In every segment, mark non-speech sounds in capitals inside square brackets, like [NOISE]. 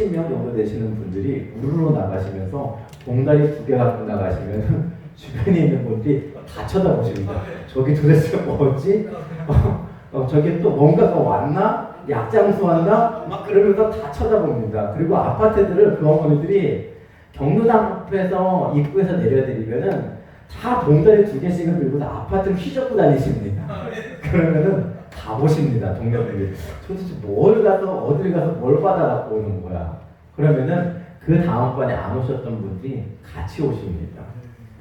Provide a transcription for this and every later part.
70명 정도 되시는 분들이 우르르 나가시면서 봉다리 두 개 갖고 나가시면 [LAUGHS] 주변에 있는 분들이 다 쳐다보십니다. 저기 도대체 뭐지? 어, 어, 저기 또 뭔가가 왔나? 약장수 왔나? 막 그러면서 다 쳐다봅니다. 그리고 아파트들을 그 어머니들이 경로당 앞에서 입구에서 내려드리면은 다 봉다리 두 개씩을 들고 다 아파트를 휘젓고 다니십니다. 그러면은 다 보십니다. 동료들이. 도대체 뭘 가서 어딜 가서 뭘 받아 갖고 오는 거야. 그러면은 그 다음번에 안 오셨던 분들이 같이 오십니다.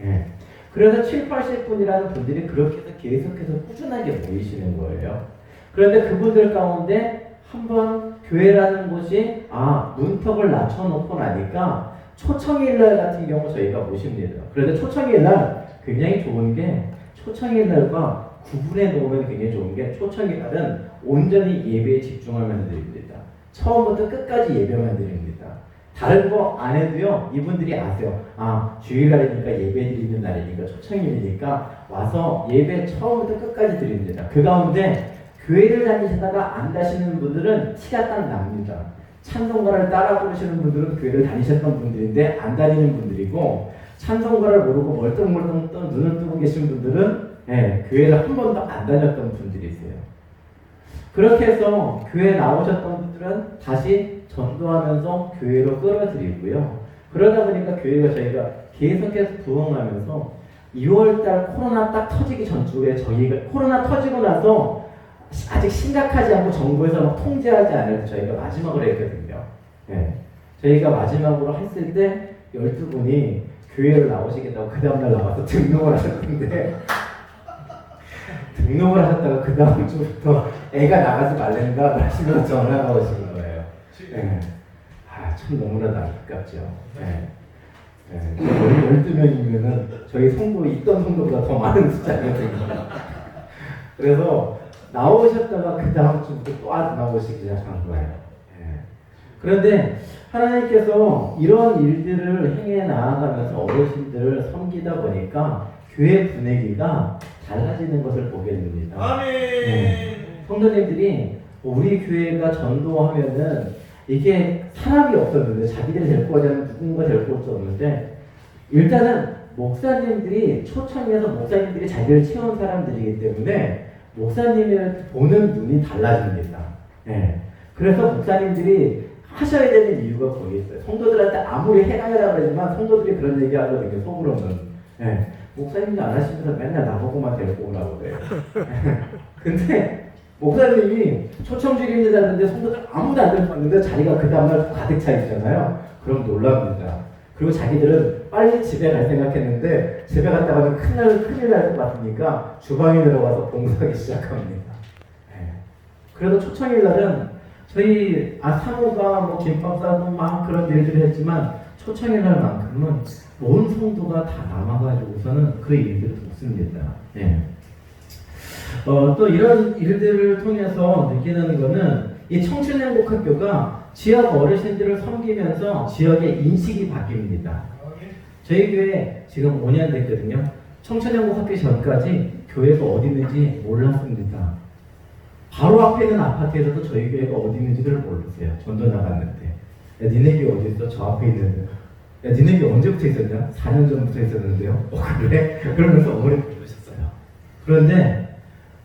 예. 그래서 7, 80분이라는 분들이 그렇게 해서 계속해서 꾸준하게 모이시는 거예요. 그런데 그분들 가운데 한번 교회라는 곳이 아 문턱을 낮춰놓고 나니까 초청일날 같은 경우 저희가 모십니다. 그런데 초청일날 굉장히 좋은 게 초청일날과 구분해 놓으면 굉장히 좋은 게 초청일날은 온전히 예배에 집중하면 드립니다. 처음부터 끝까지 예배만 드립니다. 다른 거 안 해도요 이분들이 아세요. 아 주일날이니까 예배 드리는 날이니까 초청일이니까 와서 예배 처음부터 끝까지 드립니다. 그 가운데 교회를 다니시다가 안 다시는 분들은 티가 딱 납니다. 찬송가를 따라 부르시는 분들은 교회를 다니셨던 분들인데 안 다니는 분들이고 찬송가를 모르고 멀뚱멀뚱 또 눈을 뜨고 계신 분들은 예, 교회를 한 번도 안 다녔던 분들이 있어요. 그렇게 해서 교회 나오셨던 분들은 다시 전도하면서 교회로 끌어들이고요. 그러다 보니까 교회가 저희가 계속해서 부흥하면서 2월달 코로나 딱 터지기 전주에 저희가 코로나 터지고 나서 아직 심각하지 않고 정부에서 막 통제하지 않을 때 저희가 마지막으로 했거든요. 예. 저희가 마지막으로 했을 때 12분이 교회를 나오시겠다고 그 다음날 나와서 등록을 하셨는데 등록을 하셨다가 그 다음 주부터 애가 나가지 말랜다 하시면서 전화가 오시는 거예요. 예. 아, 참 너무나도 안타깝죠. 예. 예. 12명이면은 저희 성도 있던 성도보다 더 많은 숫자거든요. 그래서 나오셨다가 그 다음 주부터 또 나오시기 시작한 거예요. 예. 그런데 하나님께서 이런 일들을 행해 나아가면서 어르신들을 섬기다 보니까 교회 분위기가 달라지는 것을 보게 됩니다. 아멘. 네. 성도님들이 우리 교회가 전도하면은 이게 사람이 없었는데 자기들이 데리고 가자면 누군가 데리고 올 수 없는데 일단은 목사님들이 초청해서 목사님들이 자기를 채운 사람들이기 때문에 목사님을 보는 눈이 달라집니다. 예. 그래서 목사님들이 하셔야 되는 이유가 거기 있어요. 성도들한테 아무리 해당이라 그러지만 성도들이 그런 얘기 하거든요. 속으로는. 예. 목사님이 안 하시면서 맨날 나보고만 데리고 오라고 그래요. [LAUGHS] 근데 목사님이 초청 중입니다는데 성도들 아무도 안 왔는데 자리가 그 다음날 가득 차 있잖아요. 그럼 놀랍니다. 그리고 자기들은 빨리 집에 갈 생각했는데 집에 갔다가는 큰일, 큰일 날 것 같으니까 주방에 들어가서 봉사하기 시작합니다. 예. 그래도 초청일 날은 저희 아 사모가 뭐 김밥 싸고 막 그런 일들을 했지만 초청일 날만큼은 온 성도가 다 남아가지고서는 그 일들을 돕습니다. 예. 어, 또 이런 일들을 통해서 느끼는 거는 이 청춘 행복학교가 지역 어르신들을 섬기면서 지역의 인식이 바뀝니다. 저희 교회 지금 5년 됐거든요. 청춘 행복학교 전까지 교회가 어디 있는지 몰랐습니다. 바로 앞에 있는 아파트에서도 저희 교회가 어디 있는지를 모르세요. 전도 나갔는데. 야, 니네 교회 어디 있어? 저 앞에 있는데. 야, 니네 교회 언제부터 있었냐? 4년 전부터 있었는데요. [LAUGHS] 어, 그래? 그러면서 어머니 부르셨어요. 그런데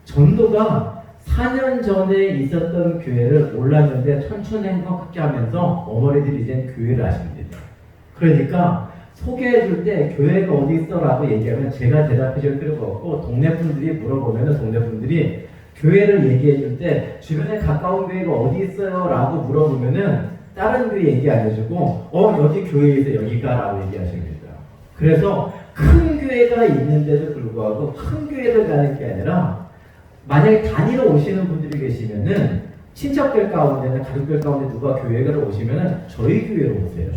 전도가 4년 전에 있었던 교회를 몰랐는데 천천행복하게 하면서 어머니들이 이제 교회를 아십니다. 그러니까 소개해 줄 때 교회가 어디 있어라고 얘기하면 제가 대답해 줄 필요가 없고 동네 분들이 물어보면 동네 분들이 교회를 얘기해 줄 때 주변에 가까운 교회가 어디 있어요라고 물어보면은 다른 교회 얘기 안 해주고 어 여기 교회에 있어 여기가라고 얘기하십니다. 그래서 큰 교회가 있는데도 불구하고 큰 교회를 가는 게 아니라 만약에 단위로 오시는 분들이 계시면은 친척들 가운데나 가족들 가운데 누가 교회를 오시면은 저희 교회로 오세요.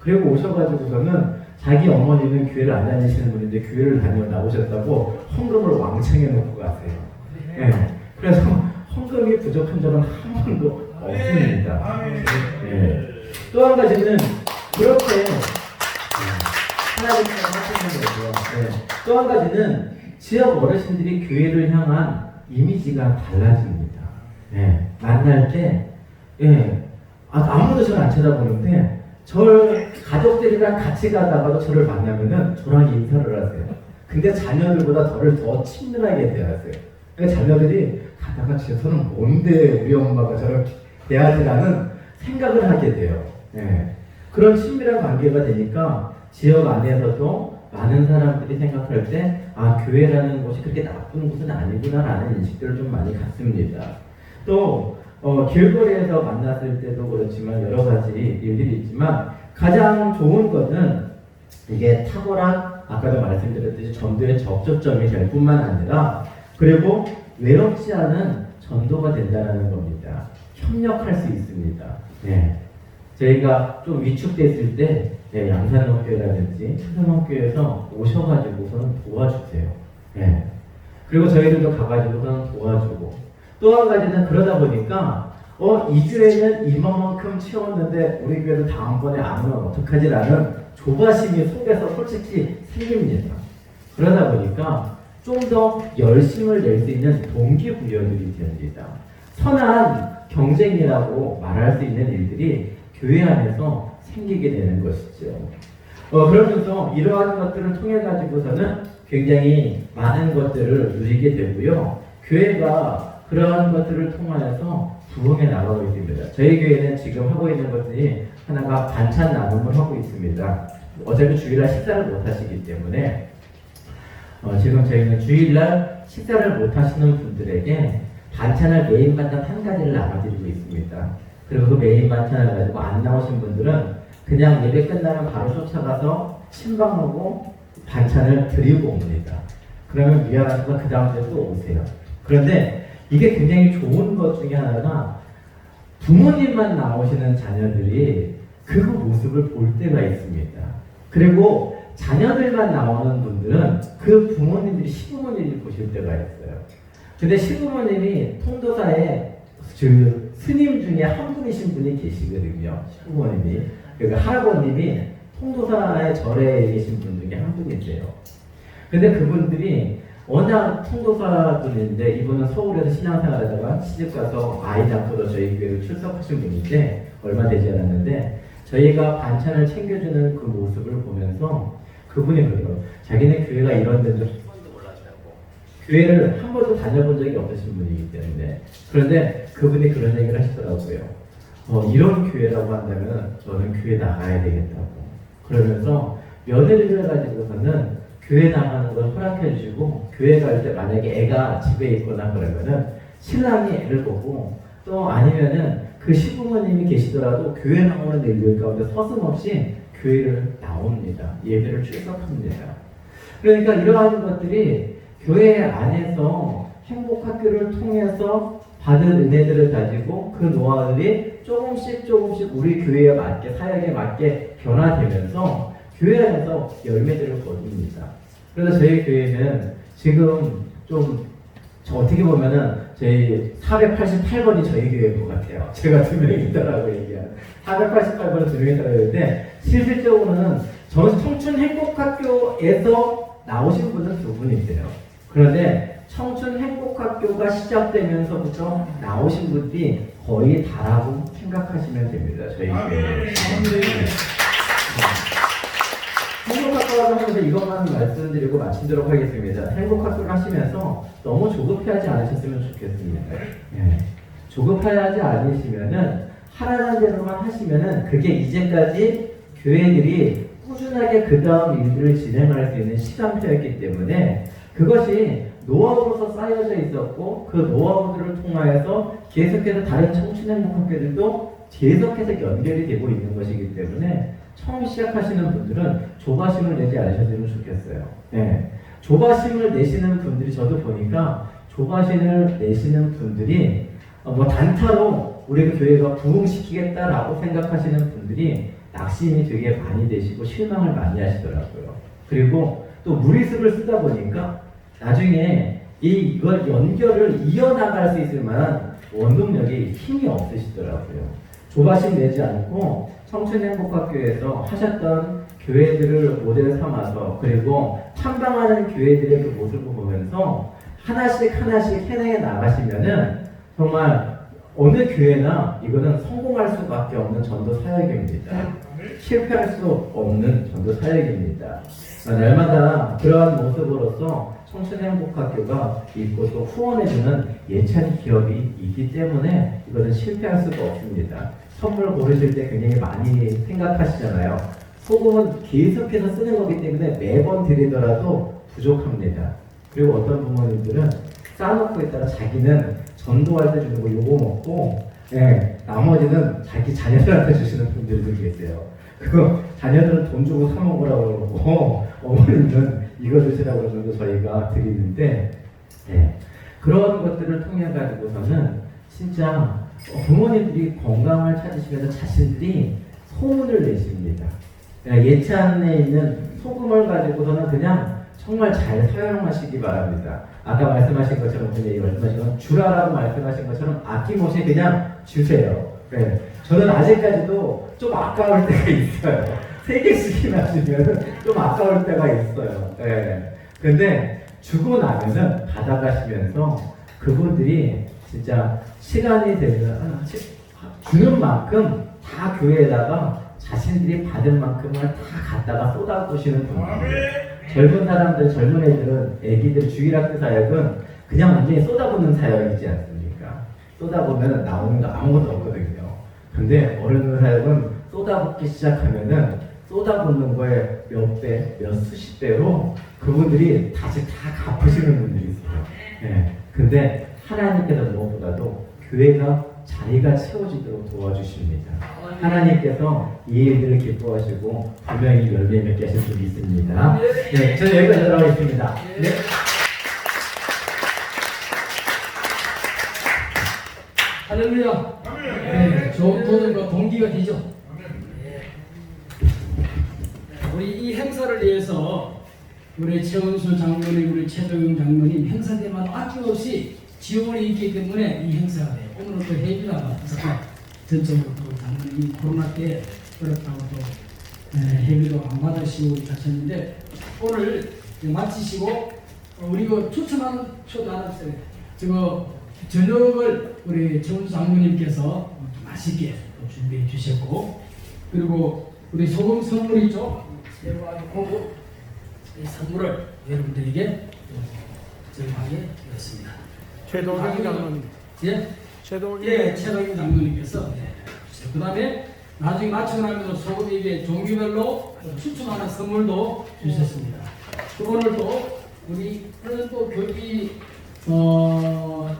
그리고 오셔가지고서는 자기 어머니는 교회를 안 다니시는 분인데 교회를 다녀 나오셨다고 헌금을 왕창 해놓고 가세요. 예. 그래서 헌금이 부족한 적은 한 번도 없습니다. 예. 또한 가지는 그렇게 하나님께서 하시는 거고요. 예. 또한 가지는 지역 어르신들이 교회를 향한 이미지가 달라집니다. 예. 만날 때, 예. 아, 아무도 저를 안 쳐다보는데 절 가족들이랑 같이 가다가도 저를 만나면은 저랑 인사를 하세요. 근데 자녀들보다 저를 더 친밀하게 대하세요. 그러니까 자녀들이 가다가 쟤서는 뭔데 우리 엄마가 저렇 게 대하지라는 생각을 하게 돼요. 예. 그런 친밀한 관계가 되니까 지역 안에서도 많은 사람들이 생각할 때, 아, 교회라는 곳이 그렇게 나쁜 곳은 아니구나라는 인식들을 좀 많이 갖습니다. 또, 어, 길거리에서 만났을 때도 그렇지만 여러 가지 일들이 있지만 가장 좋은 것은 이게 탁월한 아까도 말씀드렸듯이 전도의 접촉점이 될 뿐만 아니라 그리고 외롭지 않은 전도가 된다는 겁니다. 협력할 수 있습니다. 네. 저희가 좀 위축됐을 때 네, 양산업교회라든지 초등학교에서 오셔가지고서는 도와주세요. 네. 그리고 저희들도 가가지고서는 도와주고 또 한 가지는 그러다 보니까 어, 이 주에는 이만큼 채웠는데 우리 교회도 다음번에 안 오면 어떡하지라는 조바심이 속에서 솔직히 생깁니다. 그러다 보니까 좀 더 열심을 낼 수 있는 동기부여들이 됩니다. 선한 경쟁이라고 말할 수 있는 일들이 교회 안에서 생기게 되는 것이죠. 어, 그러면서 이러한 것들을 통해 가지고서는 굉장히 많은 것들을 누리게 되고요. 교회가 그러한 것들을 통하여서 부흥해 나가고 있습니다. 저희 교회는 지금 하고 있는 것들이 하나가 반찬 나눔을 하고 있습니다. 어차피 주일날 식사를 못 하시기 때문에 어, 지금 저희는 주일날 식사를 못 하시는 분들에게 반찬을 메인 반찬 한 가지를 나눠드리고 있습니다. 그리고 그 메인 반찬을 가지고 안 나오신 분들은 그냥 예배 끝나면 바로 쫓아가서 침방하고 반찬을 드리고 옵니다. 그러면 미안하셔서 그 다음 주에 또 오세요. 그런데 이게 굉장히 좋은 것 중에 하나가 부모님만 나오시는 자녀들이 그 모습을 볼 때가 있습니다. 그리고 자녀들만 나오는 분 들은 그 부모님들이 시부모님이 보실 때가 있어요. 근데 시부모님이 통도사에 그 스님 중에 한 분이신 분이 계시거든요. 시부모님이. 그러니까 할아버님이 통도사의 절에 계신 분 중에 한 분이세요. 근데 그분들이 워낙 통도사분인데 이분은 서울에서 신앙생활하다가 시집가서 아이 낳고도 저희 교회로 출석하신 분인데 얼마 되지 않았는데 저희가 반찬을 챙겨주는 그 모습을 보면서 그분이 그래요. 자기네 교회가 이런 줄한 번도 몰랐다고. 교회를 한 번도 다녀본 적이 없으신 분이기 때문에 그런데 그분이 그런 얘기를 하시더라고요. 어, 이런 교회라고 한다면 저는 교회 나가야 되겠다고. 그러면서 며느리를 가지고서는 교회 나가는 걸 허락해 주시고 교회 갈 때 만약에 애가 집에 있거나 그러면은 신랑이 애를 보고 또 아니면은 그 시부모님이 계시더라도 교회 나오는 일들 가운데 서슴없이 교회를 나옵니다. 예배를 출석합니다. 그러니까 이러한 것들이 교회 안에서 행복학교를 통해서 받은 은혜들을 가지고 그 노하우들이 조금씩 조금씩 우리 교회에 맞게 사역에 맞게 변화되면서 교회 안에서 열매들을 거둡니다. 그래서 저희 교회는 지금 좀저 어떻게 보면은 저희 488번이 저희 교회인 것 같아요. 제가 두 명이 있다라고 얘기한 488번은 두 명이 있다고 했는데 실질적으로는 저 청춘 행복학교에서 나오신 분은 두 분이세요. 그런데 청춘 행복학교가 시작되면서부터 나오신 분들이 거의 다라고 생각하시면 됩니다. 저희 교회. 행복학교를 하면서 이것만 말씀드리고 마치도록 하겠습니다. 행복학교를 하시면서 너무 조급해하지 않으셨으면 좋겠습니다. 예. 조급해하지 않으시면은 하라는 대로만 하시면은 그게 이제까지 교회들이 꾸준하게 그 다음 일들을 진행할 수 있는 시간표였기 때문에 그것이 노하우로서 쌓여져 있었고 그 노하우들을 통하여서 계속해서 다른 청춘 행복학교들도 계속해서 연결이 되고 있는 것이기 때문에 처음 시작하시는 분들은 조바심을 내지 않으셨으면 좋겠어요. 네. 조바심을 내시는 분들이 저도 보니까 조바심을 내시는 분들이 어, 뭐 단타로 우리 그 교회가 부흥시키겠다라고 생각하시는 분들이 낙심이 되게 많이 되시고 실망을 많이 하시더라고요. 그리고 또 무리수를 쓰다 보니까 나중에 이 이걸 연결을 이어나갈 수 있을 만한 원동력이 힘이 없으시더라고요. 조바심 내지 않고 청춘행복학교에서 하셨던 교회들을 모델 삼아서 그리고 탐방하는 교회들의 그 모습을 보면서 하나씩 하나씩 해내 나가시면은 정말 어느 교회나 이거는 성공할 수밖에 없는 전도 사역입니다. 실패할 수 없는 전도 사역입니다. 날마다 그러한 모습으로서 청춘 행복학교가 있고 또 후원해주는 예찬 기업이 있기 때문에 이거는 실패할 수가 없습니다. 선물 고르실 때 굉장히 많이 생각하시잖아요. 소금은 계속해서 쓰는 거기 때문에 매번 드리더라도 부족합니다. 그리고 어떤 부모님들은 쌓아놓고 있다가 자기는 전도할 때 주는 거 요거 먹고 예, 나머지는 자기 자녀들한테 주시는 분들도 계세요. 그거 자녀들은 돈 주고 사 먹으라고 그러고 어머니는 이거 드시라고 정도 저희가 드리는데 예, 그런 것들을 통해 가지고서는 진짜 부모님들이 건강을 찾으시면서 자신들이 소문을 내십니다. 그냥 예찬에 있는 소금을 가지고서는 그냥 정말 잘 사용하시기 바랍니다. 아까 말씀하신 것처럼 분명히 말씀하신 건 주라라고 말씀하신 것처럼 아낌없이 그냥 주세요. 네. 저는 아직까지도 좀 아까울 [LAUGHS] 때가 있어요. 세 개씩이나 주면은 좀 아까울 때가 있어요. 네. 근데 주고 나면은 받아가시면서 그분들이 진짜 시간이 되면 시- 주는 만큼 다 교회에다가 자신들이 받은 만큼을 다 갖다가 쏟아부시는 분들. 젊은 사람들, 젊은 애들은, 애기들 주일학교 사역은 그냥 완전히 쏟아붓는 사역이지 않습니까? 쏟아보면 나오는 거 아무것도 없거든요. 근데 어른 사역은 쏟아붓기 시작하면은 쏟아붓는 거에 몇 배, 몇 수십 배로 그분들이 다시 다 갚으시는 분들이 있어요. 예. 근데 하나님께서 무엇보다도 교회가 자리가 채워지도록 도와주십니다. 하나님께서 이 일들을 기뻐하시고 분명히 열매 맺게 하실 줄 믿습니다. 네, 저는 여기까지 돌아가겠습니다. 네. 할렐루야. 네, 좋은 도전과 동기가 되죠. 네. 우리 이 행사를 위해서 우리 최원수 장로님, 우리 최동영 장로님 행사 때마다 아낌없이 지원이 있기 때문에 이 행사가 돼요. 오늘은 또 해비가 있어서 전적으로 또 장로님 코로나 때 어렵다고 또 네, 해비도 안 받으시고 하셨는데 오늘 마치시고 어, 우리 그 추천하는 표 나눴어요. 저거 저녁을 우리 정수 장모님께서 맛있게 또 준비해 주셨고 그리고 우리 소금 선물 있죠? 새우하고 고구 이 선물을 여러분들에게 전하게 되었습니다. 최도경 장로님. 예? 최도경. 예, 최덕임 장로님께서 그 다음에 나중에 마치고 나면 소금 이게 종류별로 추첨하는 선물도 주셨습니다. 또 오늘 또 우리 또 교육이 어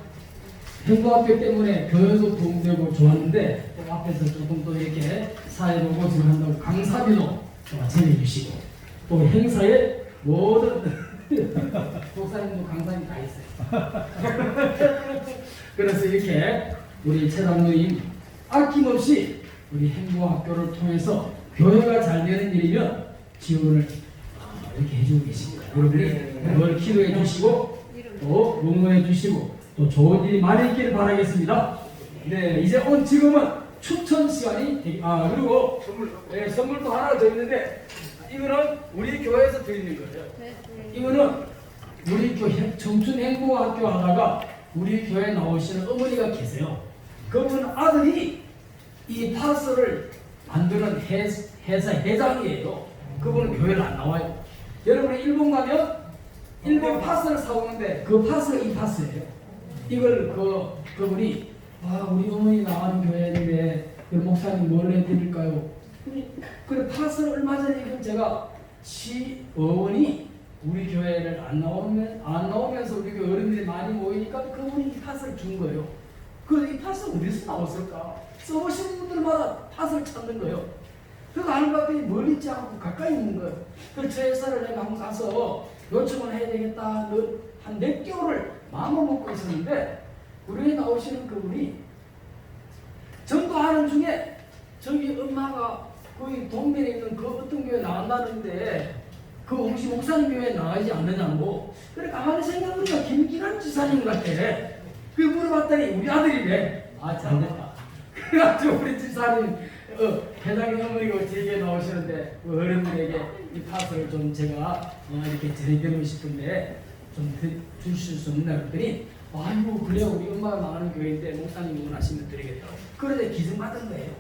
행복학교 때문에 교회도 도움되고 좋았는데 또 앞에서 조금 또 이렇게 사회로 고생한다고 강사비도 또 전해주시고 또 행사에 모든 목사님도 강사님 다 있어요. [LAUGHS] 그래서 이렇게 우리 최장로님 아낌없이 우리 행복학교를 통해서 교회가 잘 되는 일이면 지원을 아, 이렇게 해주고 계십니다. 여러분이 늘 기도해 주시고 또 응원해 주시고 또 좋은 일이 많이 있기를 바라겠습니다. 네, 이제 온 지금은 추천 시간이 되기, 아 그리고 선물 네, 선물도 하나 더 있는데 이거는 우리 교회에서 드리는 거예요. 이거는 우리 교회 청춘 행복학교 하다가 우리 교회 나오시는 어머니가 계세요. 그분 아들이 이 파스를 만드는 회, 회사 회장이에요. 그분은 교회를 안 나와요. 여러분이 일본 가면 일본 파스를 사오는데 그 파스가 이 파스예요. 이걸 그 그분이 아 우리 어머니 나가는 교회인데 그 목사님 뭘 해드릴까요? 그래 파스를 얼마 전에 제가 시의원이 우리 교회를 안 나오면 안 나오면서 우리 교회 어른들이 많이 모이니까 그분이 이 팥을 준 거예요. 그이 팥은 어디서 나왔을까? 써보시는 분들마다 팥을 찾는 거예요. 그래서 아는 것들이 멀리 있지 않고 가까이 있는 거예요. 그래서 저 회사를 내가 한번 가서 요청을 해야 되겠다. 한몇 개월을 마음을 먹고 있었는데 우리 나오시는 그분이 전도하는 중에 저기 엄마가 거기 동면에 있는 그 어떤 교회 나간다는데 그 혹시 목사님 교회 나가지 않느냐고 그래 가만히 생각해보니까 김기란 지사님 같아. 그 물어봤더니 우리 아들이래. 아 잘됐다. 그래가지고 우리 지사님 어, 회장님 어머니가 제게 나오시는데 그 어른들에게 이 팥을 좀 제가 어, 이렇게 드리고 싶은데 좀 드- 주실 수 없나 그랬더니 아이고 그래요 우리 엄마가 망하는 교회인데 목사님이 원하시면 드리겠다고. 그런데 기증 받은 거예요.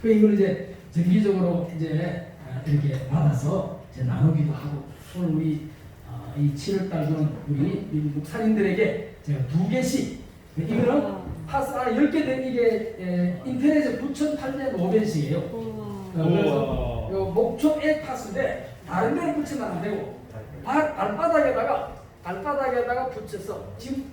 그 이걸 이제 정기적으로 이제 아, 이렇게 받아서 이제 나누기도 하고 오늘 우리 아, 이 7월달은 우리 이 목사님들에게 제가 두 개씩 이거는 파스 아 10개 된 이게 에, 인터넷에 9,800원씩이에요 어, 그래서 요 목초액 파스인데 다른 데는 붙이면 안 되고 발, 발바닥에다가 발바닥에다가 붙여서 지금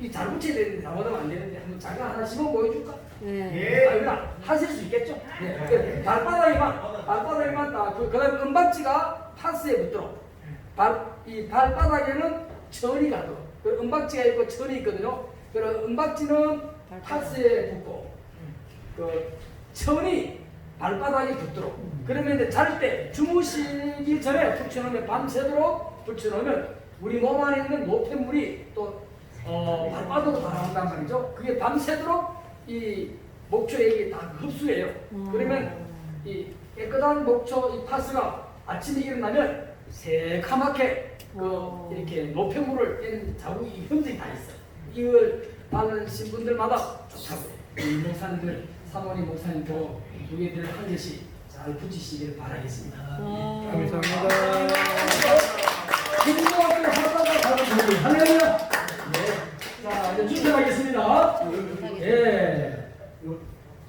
이잘 붙여야 되는데 잘못하면 안 되는데 한번 잠깐 하나 심어 보여줄까? 네. 아, 그냥 하실 수 있겠죠? 네. 그 발바닥에만 발바닥에만 딱 그, 다음 은박지가 파스에 붙도록 발, 이 발바닥에는 천이 가도록 그 은박지가 있고 천이 있거든요. 그 은박지는 파스에 붙고 그 천이 발바닥에 붙도록 그러면 이제 잘 때 주무시기 전에 붙여놓으면 밤새도록 붙여놓으면 우리 몸 안에 있는 노폐물이 또 어, 발바닥으로 나온단 말이죠. 그게 밤새도록 이 목초액이 다 흡수해요. 그러면 이 깨끗한 목초 이 파스가 아침에 일어나면 새카맣게 그 이렇게 노폐물을 뺀 자국이 흔적이 다 있어. 이걸 바르신 분들마다 좋다고. 이 목사님들 사모님 목사님도 두 개들 한 개씩 잘 붙이시길 바라겠습니다. 감사합니다. 김종학교 학과가 바로 저기 할렐루야. 네. 자 이제 출석하겠습니다. 예.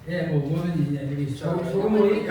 예, 뭐 뭐든지 이제 여기 소금물이